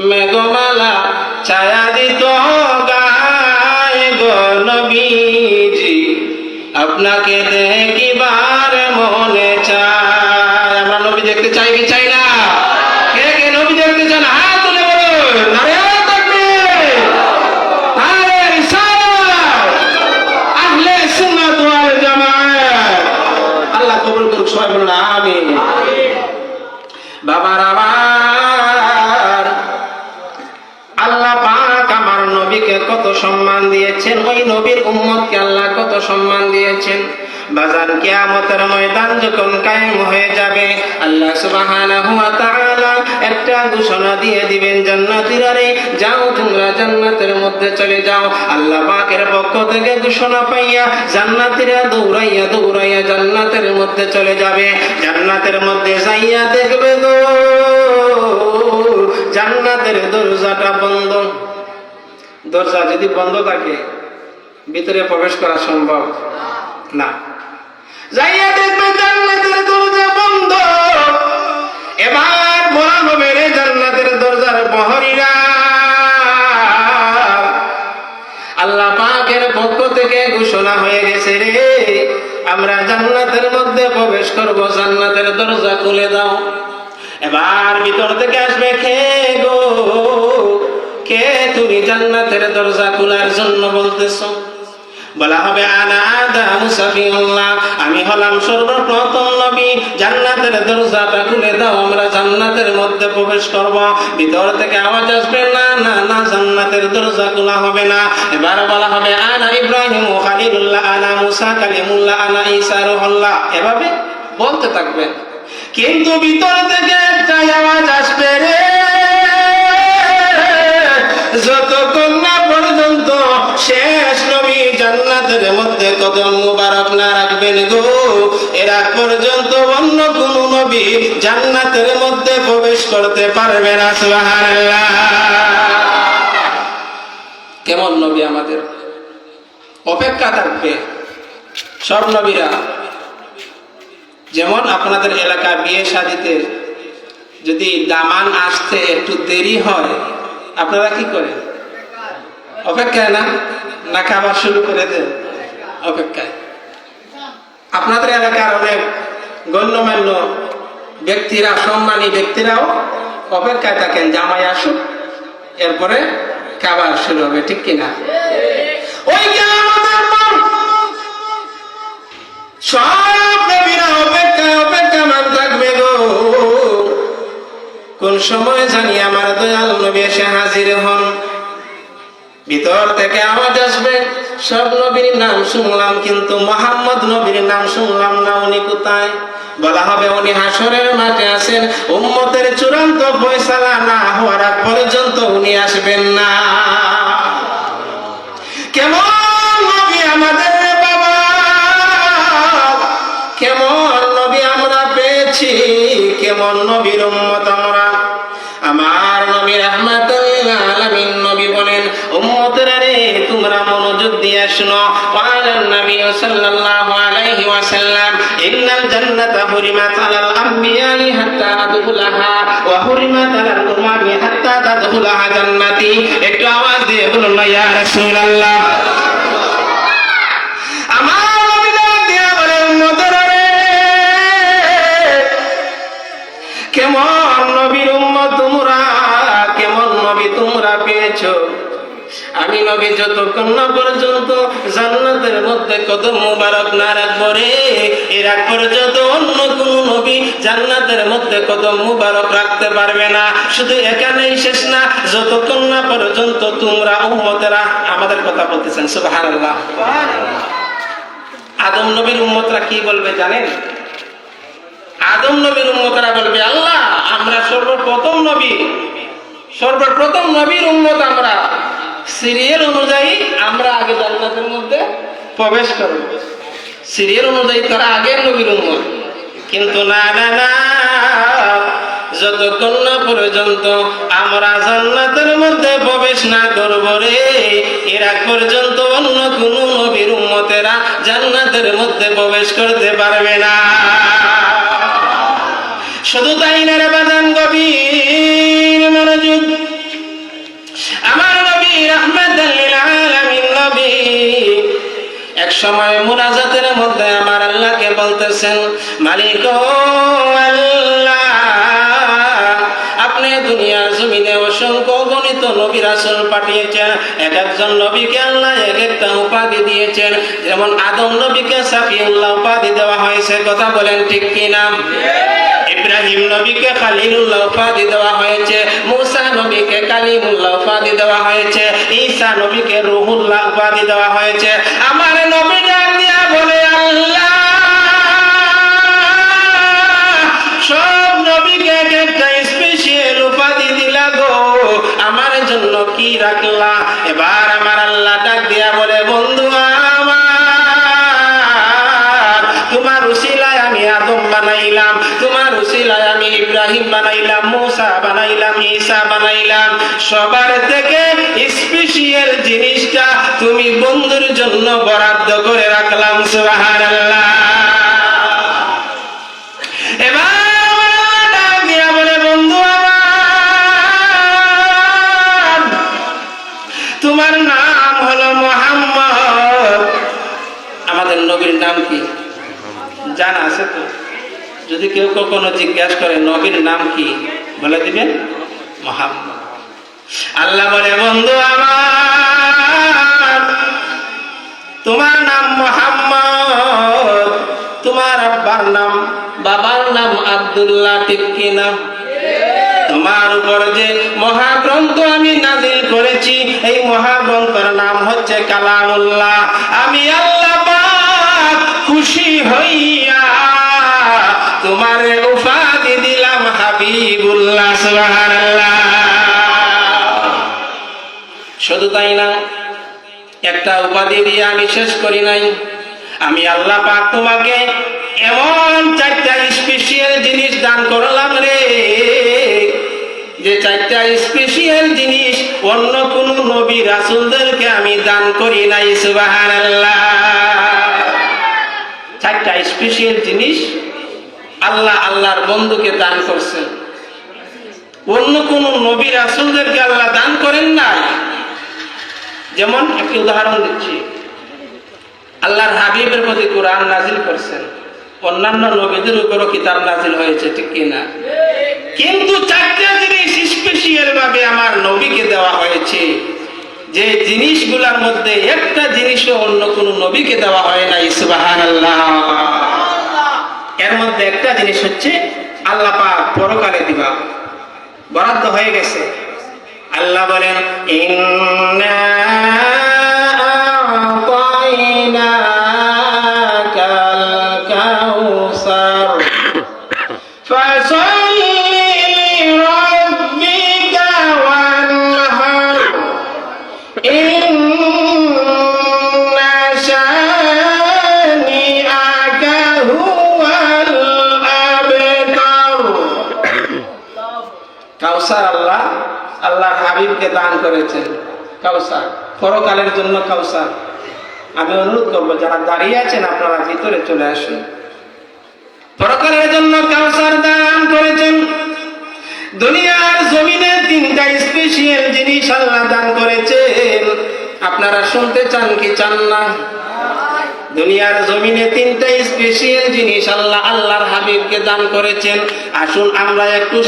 মেঘমালা ছায়া আপনাকে দেখিবার মনে চায়। আমরা নবী দেখতে চাই কি চাই সম্মান দিয়েছেন। ওই নবীর উম্মতকে আল্লাহ কত সম্মান দিয়েছেন। বাজার কিয়ামতের ময়দান যখন কায়েম হয়ে যাবে, আল্লাহ সুবহানাহু ওয়া তাআলা একটা ঘোষণা দিয়ে দিবেন জান্নাতীরা রে যাও তোমরা জান্নাতের মধ্যে চলে যাও। আল্লাহ পাকের পক্ষ থেকে ঘোষণা পাইয়া জান্নাতীরা দৌড়াইয়া দৌড়াইয়া জান্নাতের মধ্যে চলে যাবে। জান্নাতের মধ্যে যাইয়া দেখবে গো, জান্নাতের দরজাটা বন্ধ। দরজা যদি বন্ধ থাকে, ভিতরে প্রবেশ করা সম্ভব না। যাইয়া দেখবে জান্নাতের দরজা বন্ধ। এবার বলা হবে রে জান্নাতের দরজার বহরিরা আল্লাহ পাকের পক্ষ থেকে ঘোষণা হয়ে গেছে রে, আমরা জান্নাতের মধ্যে প্রবেশ করব, জান্নাতের দরজা খুলে দাও। এবার ভিতর থেকে আসবে খে গো কে তুমি জান্নাতের দরজা খোলার জন্য বলতেছো? বলা হবে আনা আদা মুসাফিউল্লাহ আমি হলাম সর্বপ্রথম নবী। জান্নাতের দরজাটা খুলে দাও, আমরা জান্নাতের মধ্যে প্রবেশ করব। ভিতর থেকে আওয়াজ আসবে, না না না, জান্নাতের দরজা খোলা হবে না। এবার বলা হবে, আনা ইব্রাহিম খালিলুল্লাহ, আনা মুসা কালিমুল্লাহ, আনা ঈসা রুহুল্লাহ। এভাবে বলতে থাকবেন কিন্তু ভিতর থেকে একটা আওয়াজ আসবে রে। জান্নাতের মধ্যে কদম মুবারক না রাখবেন গো। এর আগ পর্যন্ত অন্য কোন নবী জান্নাতের মধ্যে প্রবেশ করতে পারবে না, সুবহানাল্লাহ। কেমন নবী আমাদের? অপেক্ষা থাকবে সব নবীরা। যেমন আপনাদের এলাকা বিয়ে শাদিতে যদি দামান আসতে একটু দেরি হয়, আপনারা কি করেন? অপেক্ষায় না? না খাবার শুরু করে দেন। অপেক্ষায় আপনাদের এলাকার অনেক গণ্যমান্য ব্যক্তিরা, সম্মানী ব্যক্তিরাও অপেক্ষায় থাকেন, জামাই আসুক, এরপরে খাবার শুরু হবে, ঠিক কিনা? ওই সব নবীরা অপেক্ষায় অপেক্ষামান থাকবে গো। কোন সময় জানি আমার দয়াল নবী এসে হাজির হন। ভিতর থেকে আওয়াজ আসবে। সব নবীর নাম শুনলাম, কিন্তু মোহাম্মদ নবীর নাম শুনলাম না, উনি কোথায়? বলা হবে উনি হাসরের মাঠে আছেন, উম্মতের চূড়ান্ত ফয়সালা না হওয়ার পর্যন্ত উনি আসবেন না। কেমন নবী আমাদের বাবা? কেমন নবী আমরা পেয়েছি? কেমন নবীর উম্মত আমার তোমরা মনোযোগ দিয়ে শুনো। নবী সাল্লাল্লাহু আলাইহি ওয়াসাল্লাম ইন্নাল জান্নাতা হুরিমাত আলাল হাত্তা আদখুলাহা ওয়া হুরিমাত আলাল উমামি হাত্তা তাদখুলাহা জান্নাতি একটু আওয়াজ দিয়ে বলুন ইয়া রাসূলুল্লাহ। যতক্ষণ পর্যন্ত জান্নাতের মধ্যে কদম মুবারক না পর্যন্ত অন্য কোন নবী জান্নাতের মধ্যে কদম মুবারক রাখতে পারবে না। শুধু এখানেই শেষ না, যতক্ষণ পর্যন্ত তোমরা উম্মতেরা আমাদের কথা বলতেছেন, সুবহানাল্লাহ। আদম নবীর উম্মতরা কি বলবে জানেন? আদম নবীর উম্মতরা বলবে আল্লাহ আমরা সর্বপ্রথম নবী সর্বপ্রথম নবীর উম্মত আমরা। সিরিয়াল অনুযায়ী আমরা আগে জান্নাতের মধ্যে প্রবেশ করব। সিরিয়াল অনুযায়ী তারা আগের নবীর উম্মত। কিন্তু না না না, যতক্ষণ না পর্যন্ত আমরা জান্নাতের মধ্যে প্রবেশ না করব রে, এরা পর্যন্ত অন্য কোন নবীর উন্মতেরা জান্নাতের মধ্যে প্রবেশ করতে পারবে না। শুধু তাই না রে বাজান গভীর মনোযোগ। আমার নবী রহমাতাল লিল আলামিন নবী, এক সময় মুনাজাতের মধ্যে আমার আল্লাহকে বলতেছেন, মালিক আল্লাহ, আপনি দুনিয়ার জমিনে অসংখ্য গণিত নবী রাসূল পাঠিয়েছেন, এক একজন নবীকে আল্লাহ এক একটা উপাধি দিয়েছেন। যেমন আদম নবীকে সাফিউল্লাহ উপাধি দেওয়া হয়েছে, কথা বলেন ঠিক কি নাম ইব্রাহিম নবীকে খালিলুল্লাহ উপাধি দেওয়া হয়েছে মুসা নবীকে কালিমুল্লাহ উপাধি দেওয়া হয়েছে ঈসা নবীকে রুহুল্লাহ উপাধি দেওয়া হয়েছে। আমার নবী ডাক দিয়া বলে, আল্লাহ, সব নবীকে এক একটা স্পেশাল উপাধি দিলা গো। আমার জন্য কি রাখলা? এবার আমার আল্লাহ ডাক দিয়া বলে, বন্ধু আমার, তোমার উসিলায় আমি আদম আমি ইব্রাহিম বানাইলাম, মুসা বানাইলাম, ঈসা বানাইলাম। সবার থেকে স্পেশিয়াল জিনিসটা তুমি বন্ধুর জন্য বরাদ্দ করে রাখলাম, সুবহানাল্লাহ। যদি কেউ কখনো জিজ্ঞাসা করে, নবীর নাম কি? বলে দিবেন আল্লাহ বলে, বন্ধু আমার, তোমার নাম মোহাম্মদ, তোমার আব্বার নাম, বাবার নাম আব্দুল্লাহ, ঠিক কিনা তোমার উপর যে মহাগ্রন্থ আমি নাজিল করেছি, এই মহাগ্রন্থের নাম হচ্ছে কালামুল্লাহ। আমি আল্লাহ খুশি হইয়া তোমার উপাধি দিলাম হাবিবুল্লাহ, সুবহানাল্লাহ। শুধু তাই না, একটা উপাধি দিয়ে আমি শেষ করি নাই। আমি আল্লাহ পাক তোমাকে এমন চারটা স্পেশিয়াল জিনিস দান করলাম রে, যে চারটা স্পেশিয়াল জিনিস অন্য কোন নবী রাসুলদেরকে আমি দান করি নাই, সুবহানাল্লাহ। চারটা স্পেশিয়াল জিনিস আল্লাহ আল্লাহর বন্ধুকে দান করছেন অন্য কোন নবী রাসূলদেরকে আল্লাহ দান করেন নাই। যেমন একটি উদাহরণ দিচ্ছি। আল্লাহর হাবিবের প্রতি কোরআন নাজিল করছেন। অন্যান্য নবীদের উপরও কিতাব নাজিল হয়েছে, ঠিক কিনা কিন্তু চারটা জিনিস স্পেশাল ভাবে আমার নবীকে দেওয়া হয়েছে। যে জিনিসগুলোর মধ্যে একটা জিনিসও অন্য কোন নবীকে দেওয়া হয় না ইসবাহান আল্লাহ এর মধ্যে একটা জিনিস হচ্ছে আল্লাহ পাক পরকালে দিবা। বরাদ্দ হয়ে গেছে। আল্লাহ বলেন, ইন্না কাউসার আল্লাহ আল্লাহর হাবিবকে দান করেছেন। কাউসার, পরকালের জন্য কাউসার। আমি অনুরোধ করব, যারা দাঁড়িয়ে আছেন, আপনারা ভিতরে চলে আসুন। পরকালের জন্য কাউসার দান করেছেন। দুনিয়ার জমিনে তিনটা স্পেশাল জিনিস আল্লাহ দান করেছেন। আপনারা শুনতে চান কি চান না? দুনিয়ার জমিনে তিনটা স্পেশিয়াল জিনিস আল্লাহ, আল্লাহর হাবিবকে দান করেছেন। আসুন আমরা একটু